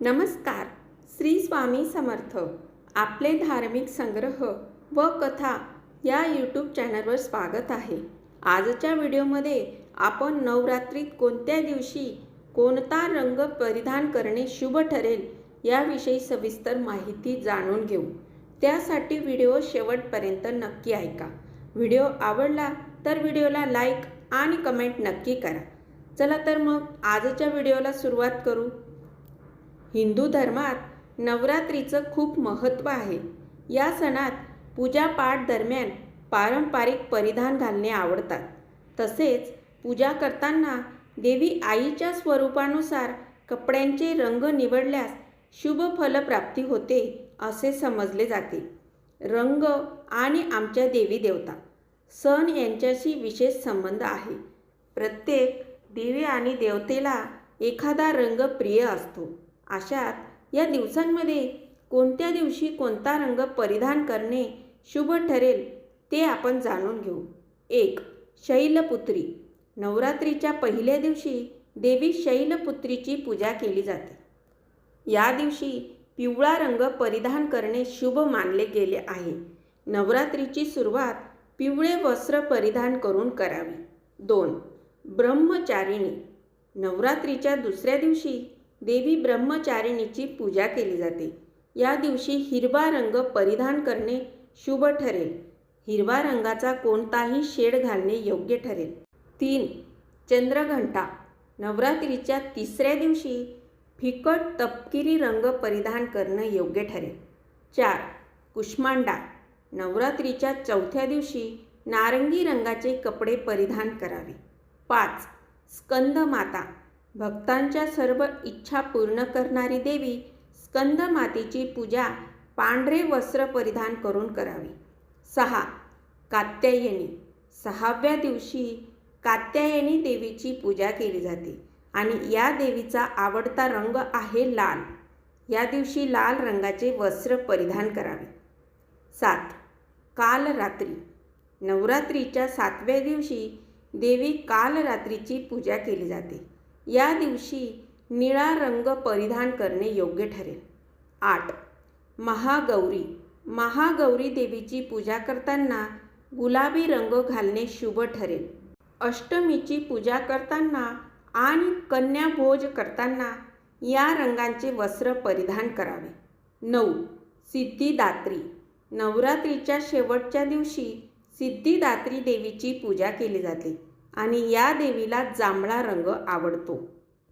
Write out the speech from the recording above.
नमस्कार. श्री स्वामी समर्थ. आपले धार्मिक संग्रह व कथा या यूट्यूब चॅनलवर स्वागत आहे. आजच्या व्हिडिओमध्ये आपण नवरात्रीत कोणत्या दिवशी कोणता रंग परिधान करणे शुभ ठरेल याविषयी सविस्तर माहिती जाणून घेऊ. त्यासाठी व्हिडिओ शेवटपर्यंत नक्की ऐका. व्हिडिओ आवडला तर व्हिडिओला लाईक आणि कमेंट नक्की करा. चला तर मग आजच्या व्हिडिओला सुरुवात करू. हिंदू धर्मात नवरात्रीचं खूप महत्त्व आहे. या सणात पूजापाठ दरम्यान पारंपरिक परिधान घालणे आवडतात. तसेच पूजा करताना देवी आईच्या स्वरूपानुसार कपड्यांचे रंग निवडल्यास शुभ फलप्राप्ती होते असे समजले जाते. रंग आणि आमच्या देवी देवता सण यांच्याशी विशेष संबंध आहे. प्रत्येक देवी आणि देवतेला एखादा रंग प्रिय असतो. अशात या दिवसांमध्ये कोणत्या दिवशी कोणता रंग परिधान करणे शुभ ठरेल ते आपण जाणून घेऊ. एक शैलपुत्री. नवरात्रीच्या पहिल्या दिवशी देवी शैलपुत्रीची पूजा केली जाते. या दिवशी पिवळा रंग परिधान करणे शुभ मानले गेले आहे. नवरात्रीची सुरुवात पिवळे वस्त्र परिधान करून करावी. दोन ब्रह्मचारिणी. नवरात्रीच्या दुसऱ्या दिवशी देवी ब्रह्मचारिणीची पूजा केली जाते. या दिवशी हिरवा रंग परिधान करणे शुभ ठरेल. हिरवा रंगाचा कोणताही शेड घालणे योग्य ठरेल. तीन चंद्रघंटा. नवरात्रीच्या तिसऱ्या दिवशी फिकट तपकिरी रंग परिधान करणं योग्य ठरेल. चार कुष्मांडा. नवरात्रीच्या चौथ्या दिवशी नारंगी रंगाचे कपडे परिधान करावे. पाच स्कंद माता भक्तांच्या सर्व इच्छा पूर्ण करणारी देवी स्कंद मातेची पूजा पांढरे वस्त्र परिधान करून करावी. सहा. कात्यायनी. सहाव्या दिवशी कात्यायनी देवीची पूजा केली जाते आणि या देवीचा आवडता रंग आहे लाल. या दिवशी लाल रंगाचे वस्त्र परिधान करावे. सात. कालरात्री. नवरात्रीच्या सातव्या दिवशी देवी कालरात्रीची पूजा केली जाते. या दिवशी निळा रंग परिधान करणे योग्य ठरेल. आठ. महागौरी. महागौरी देवीची पूजा करताना गुलाबी रंग घालणे शुभ ठरेल. अष्टमीची पूजा करताना आणि कन्याभोज करताना या रंगांचे वस्त्र परिधान करावे. नऊ. सिद्धिदात्री. नवरात्रीच्या शेवटच्या दिवशी सिद्धिदात्री देवीची पूजा केली जाते. आणि या देवीला जांभळा रंग आवडतो.